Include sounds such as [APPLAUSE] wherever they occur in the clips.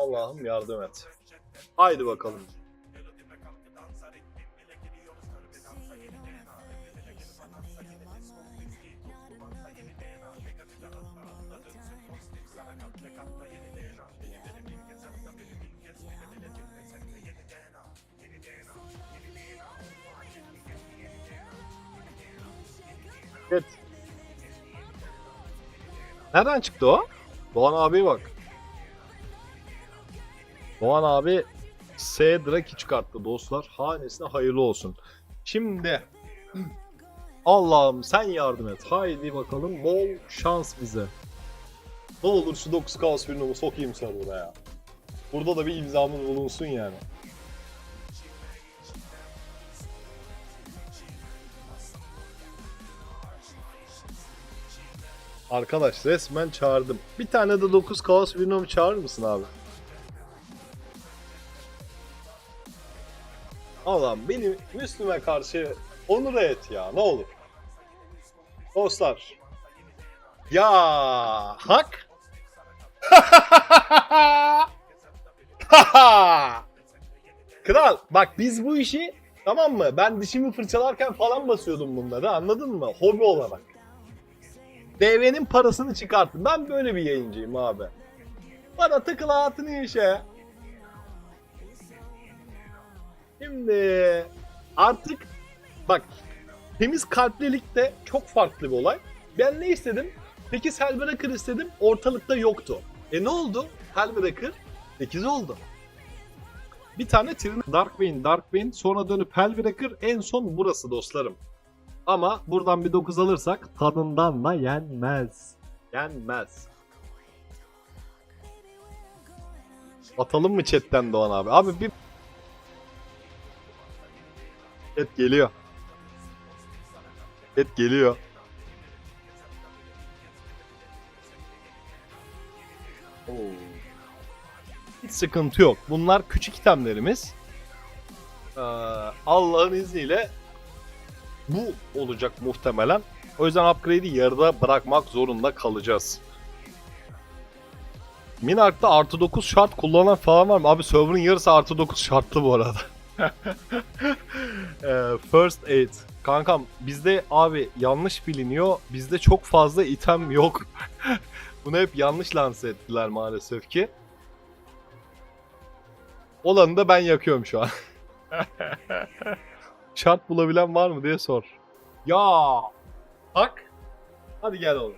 Allah'ım yardım et. Haydi bakalım. Evet. Nereden çıktı o? Doğan abi bak. Doğan abi S Draki çıkarttı dostlar. Hanesine hayırlı olsun. Şimdi [CLEARS THROAT] Allah'ım sen yardım et. Haydi bakalım bol şans bize. Ne olur şu 9 kaos filmimi sokayım server'a ya. Burada da bir imzamın bulunsun yani. Arkadaş resmen çağırdım. Bir tane de 9 kaos filmimi çağırır mısın abi? Allah'ım beni Müslüme karşı onur et ya ne olur. Dostlar. Ya hak. [LAUGHS] Kral bak biz bu işi tamam mı? Ben dişimi fırçalarken falan basıyordum bunları anladın mı? Hobi olarak. DV'nin parasını çıkarttım. Ben böyle bir yayıncıyım abi. Bana tıkla hayatını yaşa. Şimdi artık bak temiz kalplilik de çok farklı bir olay. Ben ne istedim? 8 Hellbreaker istedim. Ortalıkta yoktu. E ne oldu? Hellbreaker 8 oldu. Bir tane Tyrion Darkbane, Darkbane sonra dönüp Hellbreaker en son burası dostlarım. Ama buradan bir 9 alırsak tadından da yenmez. Yenmez. Atalım mı chatten Doğan abi? Abi bir Chat geliyor. Chat geliyor. Oo. Hiç sıkıntı yok. Bunlar küçük itemlerimiz. Ee, Allah'ın izniyle bu olacak muhtemelen. O yüzden upgrade'i yarıda bırakmak zorunda kalacağız. Minark'ta artı 9 şart kullanan falan var mı? Abi server'ın yarısı artı 9 şartlı bu arada. [LAUGHS] Ee, First aid. Kankam bizde abi yanlış biliniyor. Bizde çok fazla item yok. [LAUGHS] Bunu hep yanlış lanse ettiler maalesef ki. Olanı da ben yakıyorum şu an. [LAUGHS] Şart bulabilen var mı diye sor. Ya. Bak. Hadi gel oğlum.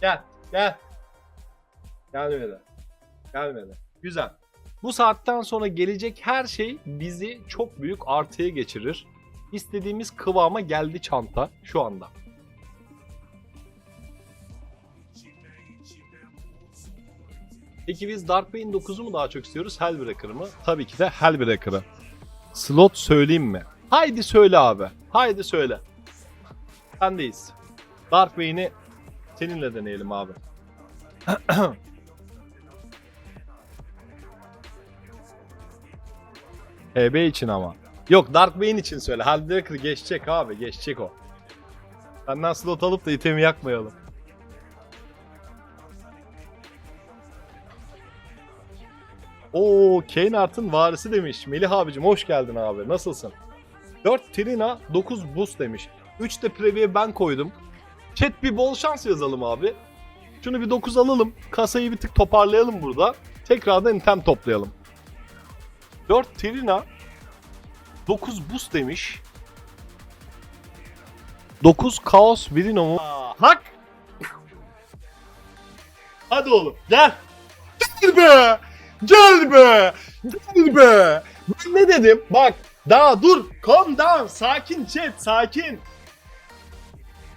Gel. Gel. Gelmedi. Gelmedi. Güzel. Bu saatten sonra gelecek her şey bizi çok büyük artıya geçirir. İstediğimiz kıvama geldi çanta şu anda. Peki biz Darkbane 9'u mu daha çok istiyoruz Hellbreaker'ı mı? Tabii ki de Hellbreaker'ı. Slot söyleyeyim mi? Haydi söyle abi. Haydi söyle. Sendeyiz. Darkbane'i seninle deneyelim abi. [CLEARS THROAT] HB için ama. Yok Darkbane için söyle. Hellbreaker geçecek abi. Geçecek o. Senden slot alıp da itemi yakmayalım. Oo Kane Art'ın varisi demiş. Melih abicim hoş geldin abi. Nasılsın? 4 Trina 9 boost demiş. 3 de preview ben koydum. Chat bir bol şans yazalım abi. Şunu bir 9 alalım. Kasayı bir tık toparlayalım burada. Tekrardan item toplayalım. 4 Trina 9 boost demiş. 9 Kaos Virino mu? Hak! Hadi oğlum gel. Gel be! Gel be! Gel be! Ben ne dedim? Bak daha dur. Calm down. Sakin chat sakin.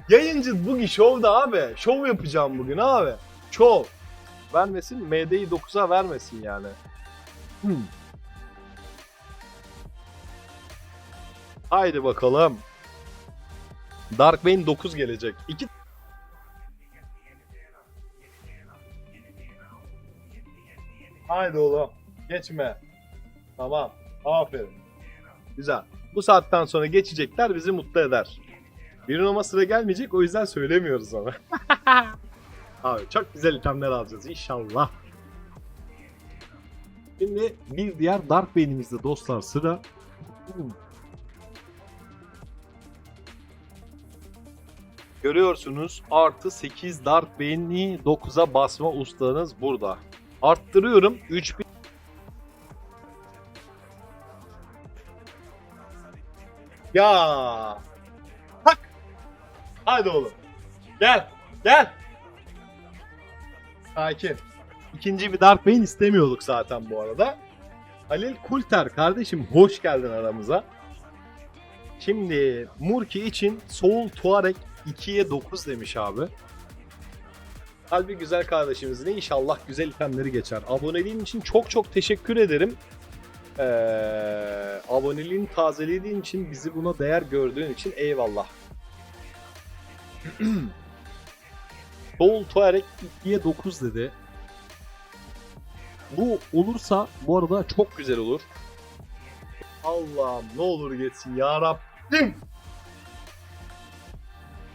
Yayıncı bugün şovda abi. Şov yapacağım bugün abi. Şov. Vermesin MD'yi 9'a vermesin yani. Hmm. Haydi bakalım. Darkbane 9 gelecek. İki Haydi oğlum. Geçme. Tamam. Aferin. Güzel. Bu saatten sonra geçecekler bizi mutlu eder. Bir numara sıra gelmeyecek o yüzden söylemiyoruz ama. [LAUGHS] Abi çok güzel itemler alacağız inşallah. Şimdi bir diğer Dark Bane'imizde dostlar sıra. Görüyorsunuz artı 8 Dark Bane'i 9'a basma ustanız burada. Arttırıyorum 3000 Ya. Hak. Hadi oğlum. Gel. Gel. Sakin. İkinci bir Dark Bane istemiyorduk zaten bu arada. Halil Kulter kardeşim hoş geldin aramıza. Şimdi Murki için Soul Tuareg 2'ye 9 demiş abi. Kalbi güzel kardeşimizin inşallah güzel itemleri geçer. Aboneliğin için çok çok teşekkür ederim. Ee, aboneliğini tazelediğin için bizi buna değer gördüğün için eyvallah. [CLEARS THROAT] Soul Tuareg 2'ye 9 dedi. Bu olursa bu arada çok güzel olur. Allah'ım ne olur geçsin ya Rabbim.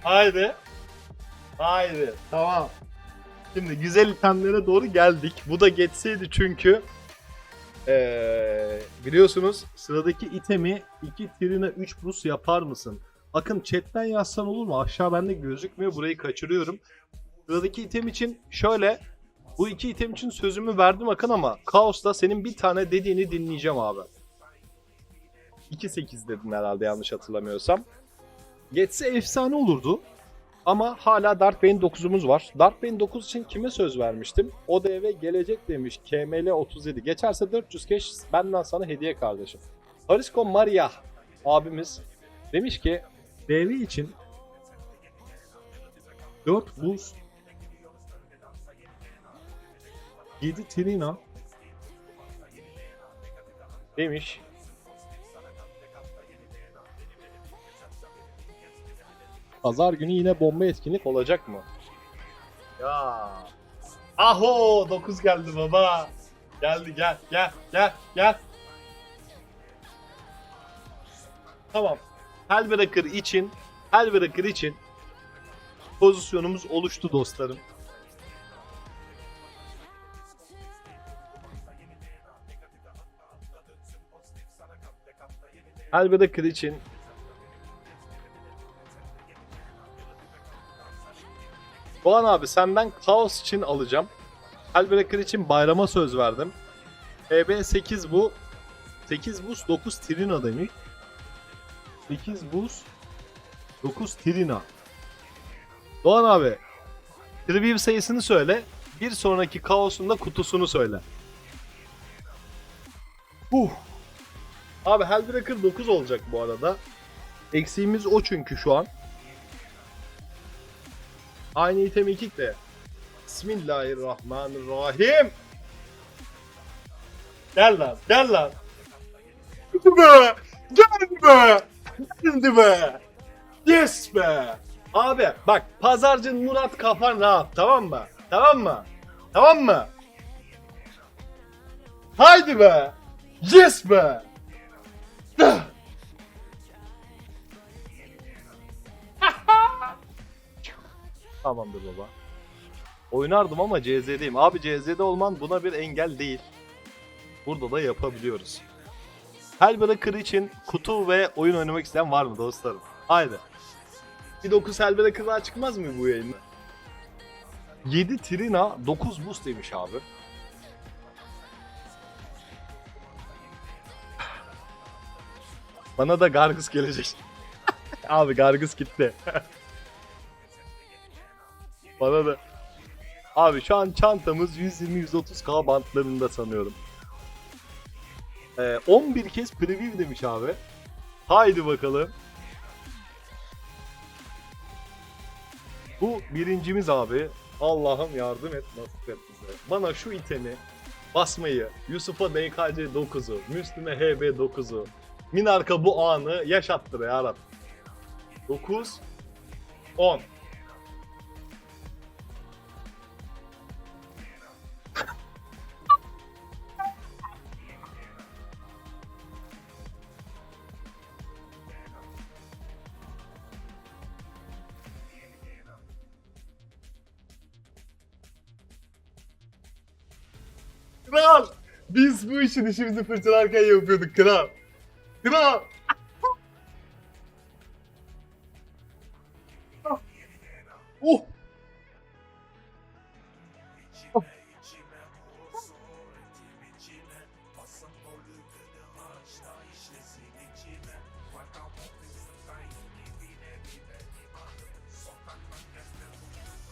Haydi. Haydi. Tamam. Şimdi güzel itemlere doğru geldik. Bu da geçseydi çünkü ee, biliyorsunuz sıradaki itemi 2 Trina 3 bus yapar mısın? Akın chatten yazsan olur mu? Aşağı bende gözükmüyor. Burayı kaçırıyorum. Sıradaki item için şöyle bu iki item için sözümü verdim Akın ama Kaos'ta senin bir tane dediğini dinleyeceğim abi. 2-8 dedin herhalde yanlış hatırlamıyorsam. Geçse efsane olurdu. Ama hala Dark Bane 9'umuz var. Dark Bane 9 için kime söz vermiştim? O eve gelecek demiş. KML 37. Geçerse 400 keş benden sana hediye kardeşim. Harisco Maria abimiz demiş ki DV için 4 boost 7 Trina demiş. Pazar günü yine bomba etkinlik olacak mı? Ya. Aho 9 geldi baba. Geldi gel gel gel gel. Tamam. Hellbreaker için Hellbreaker için pozisyonumuz oluştu dostlarım. Hellbreaker için Doğan abi senden Kaos için alacağım. Hellbreaker için bayrama söz verdim. EB 8 bu. 8 buz 9 Trina demiş. 8 buz 9 Trina. Doğan abi Preview sayısını söyle. Bir sonraki kaosun da kutusunu söyle. Uh. Abi Hellbreaker 9 olacak bu arada. Eksiğimiz o çünkü şu an. Aynı item ikik de. Bismillahirrahmanirrahim. Gel lan, gel lan. Geldi be, geldi be, geldi be. Yes be. Abi bak pazarcın Murat kafan rahat tamam mı? Tamam mı? Tamam mı? Haydi be. Yes be. Tamamdır baba. Oynardım ama CZ'deyim. Abi CZ'de olman buna bir engel değil. Burada da yapabiliyoruz. Hellbreaker için kutu ve oyun oynamak isteyen var mı dostlarım? Haydi. Bir 9 Hellbreaker daha çıkmaz mı bu yayında? 7 Trina 9 boost demiş abi. Bana da Gargus gelecek. [LAUGHS] abi Gargus gitti. [LAUGHS] Bana da. Abi şu an çantamız 120-130k bantlarında sanıyorum. Ee, 11 kez preview demiş abi. Haydi bakalım. Bu birincimiz abi. Allah'ım yardım et nasip et bize. Bana şu itemi basmayı, Yusuf'a DKC 9'u, Müslüme HB 9'u, Minarka bu anı yaşattır ya Rab. 9 10 Kral! Biz bu işin işimizi fırçalarken yapıyorduk kral. Kral. Oh.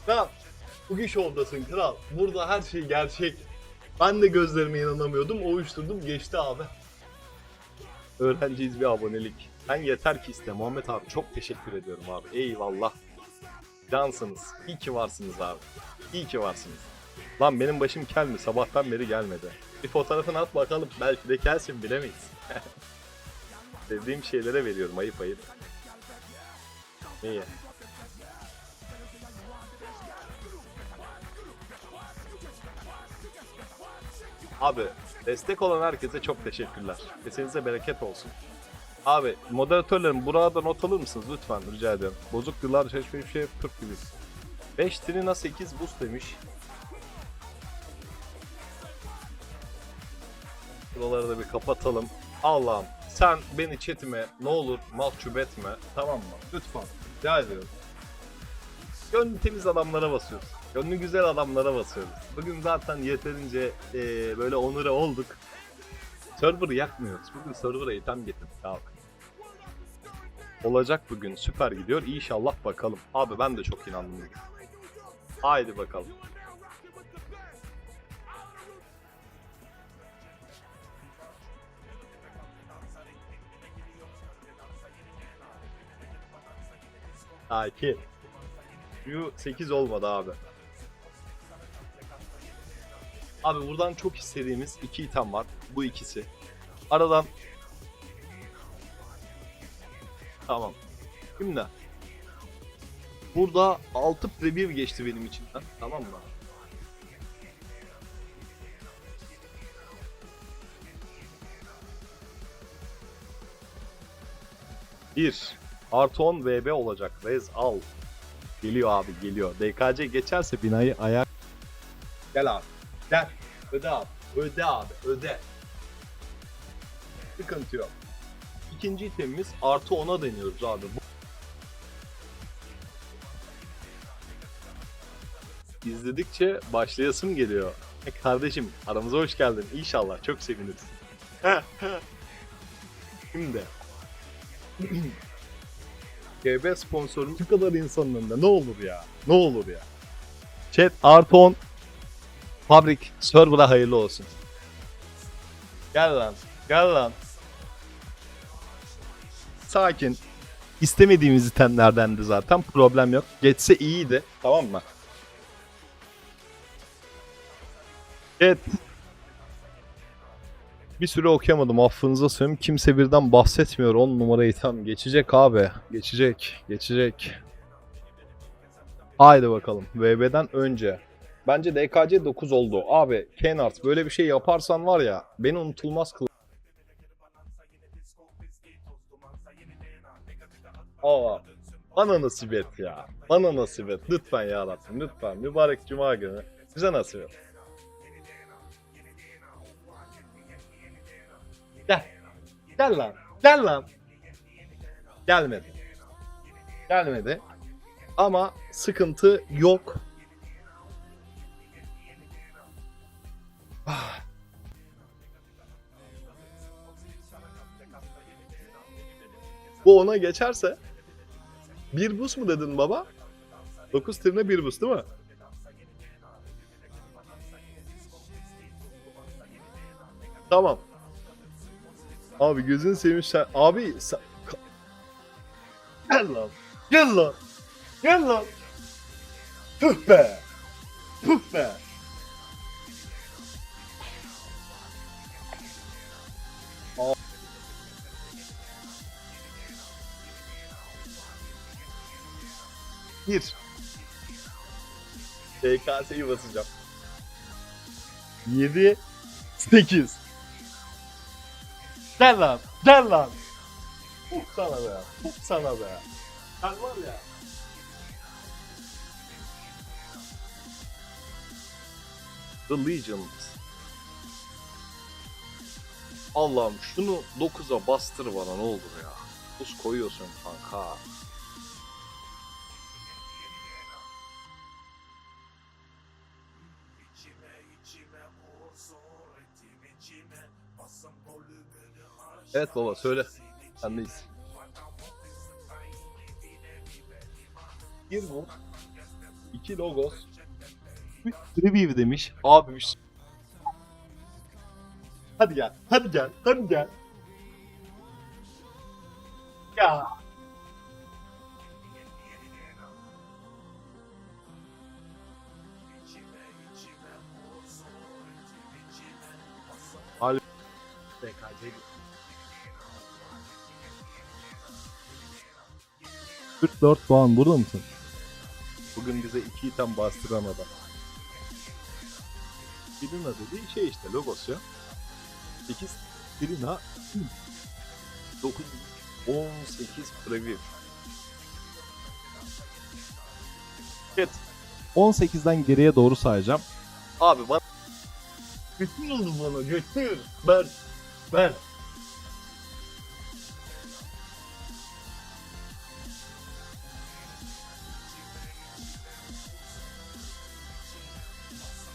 Kral, bugün şovdasın kral. Burada her şey gerçek. Ben de gözlerime inanamıyordum. Ovuşturdum geçti abi. Öğrenciyiz bir abonelik. Ben yeter ki iste Muhammed abi. Çok teşekkür ediyorum abi. Eyvallah. Cansınız. İyi ki varsınız abi. İyi ki varsınız. Lan benim başım kel mi? Sabahtan beri gelmedi. Bir fotoğrafını at bakalım. Belki de kelsin bilemeyiz. [LAUGHS] Sevdiğim şeylere veriyorum ayıp ayıp. İyi. Abi destek olan herkese çok teşekkürler. Kesinize bereket olsun. Abi moderatörlerim burada not alır mısınız lütfen rica ediyorum. Bozuk yıllar çeşme bir şey Türk gibi. 5 Trina 8 boost demiş. Buraları da bir kapatalım. Allah'ım sen beni chatime ne olur mahcup etme tamam mı? Lütfen rica ediyorum. Gönlü temiz adamlara basıyoruz. Gönlü güzel adamlara basıyoruz. Bugün zaten yeterince eee, böyle onure olduk. Server'ı yakmıyoruz. Bugün server'a item getirdik abi. Olacak bugün süper gidiyor. İnşallah bakalım. Abi ben de çok inandım. Haydi bakalım. Sakin. Şu 8 olmadı abi. Abi buradan çok istediğimiz iki item var. Bu ikisi. Aradan Tamam. Şimdi burada 6 preview geçti benim içimden. Tamam mı? Bir. Artı 10 VB olacak. Rez al. Geliyor abi geliyor. DKC geçerse binayı ayak. Gel abi. Gel. Öde abi. Öde abi. Öde. Sıkıntı yok. İkinci itemimiz artı 10'a deniyoruz abi. Bu... İzledikçe başlayasım geliyor. E kardeşim aramıza hoş geldin. İnşallah çok seviniriz. [LAUGHS] Şimdi [CLEARS THROAT] GB sponsorun bu kadar insanın önünde ne olur ya? Ne olur ya? Chat artı 10 Fabrik server'a hayırlı olsun. Gel lan. Gel lan. Sakin. İstemediğimiz itemlerdendi zaten. Problem yok. Geçse iyiydi. Tamam mı? Evet. Bir süre okuyamadım affınıza sığınırım. Kimse birden bahsetmiyor 10 numara item. Geçecek abi. Geçecek. Geçecek. Haydi bakalım. VB'den önce. Bence DKC 9 oldu. Abi Kenart böyle bir şey yaparsan var ya beni unutulmaz kıl. Aa, bana nasip et ya. Bana nasip et. Lütfen ya Rabbim. Lütfen. Mübarek Cuma günü. Bize nasip et. Gel. Gel lan. Gel lan. Gelmedi. Gelmedi. Ama sıkıntı yok. Bu ona geçerse bir bus mu dedin baba? 9 tirine bir bus değil mi? Tamam. Abi gözün seveyim sen. Abi sen... Gel lan. Gel lan. Gel lan. Tüh be. Tüh be. TKS'yi basacağım. 7 8 Gel lan, gel lan. Hop sana be, hop sana be. Sen var ya. The Legions. Allah'ım şunu 9'a bastır bana ne olur ya. 9 koyuyorsun kanka. Evet baba söyle. Sendeyiz. Bir bu. İki logos. Üç review demiş. Abi Hadi gel. Hadi gel. Hadi gel. Ya. Al. BKC. 44 puan burada mısın? Bugün bize iki item bastıran adam. Birina dediği şey işte logosu ya. 8 Birina 9 18 preview. Evet. 18'den geriye doğru sayacağım. Abi bana Götür bana götür. Ver. Ver.